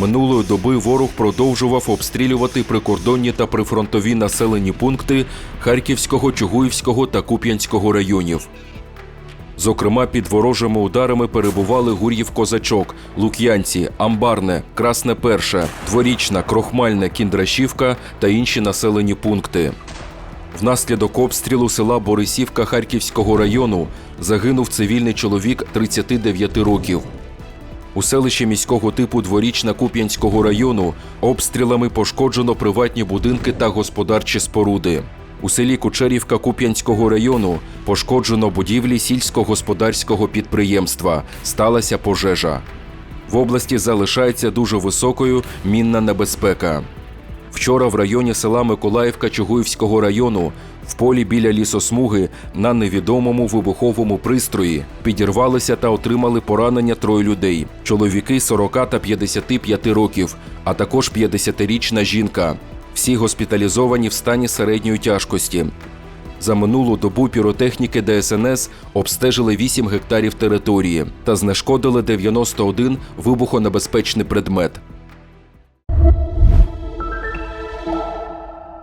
Минулої доби ворог продовжував обстрілювати прикордонні та прифронтові населені пункти Харківського, Чугуївського та Куп'янського районів. Зокрема, під ворожими ударами перебували Гур'їв Козачок, Лук'янці, Амбарне, Красне Перше, Дворічна, Крохмальне, Кіндрашівка та інші населені пункти. Внаслідок обстрілу села Борисівка Харківського району загинув цивільний чоловік 39 років. У селищі міського типу Дворічна Куп'янського району обстрілами пошкоджено приватні будинки та господарчі споруди. У селі Кучерівка Куп'янського району пошкоджено будівлі сільськогосподарського підприємства. Сталася пожежа. В області залишається дуже високою мінна небезпека. Вчора в районі села Миколаївка Чугуївського району в полі біля лісосмуги на невідомому вибуховому пристрої підірвалися та отримали поранення троє людей: чоловіки 40 та 55 років, а також 50-річна жінка. Всі госпіталізовані в стані середньої тяжкості. За минулу добу піротехніки ДСНС обстежили 8 гектарів території та знешкодили 91 вибухонебезпечний предмет.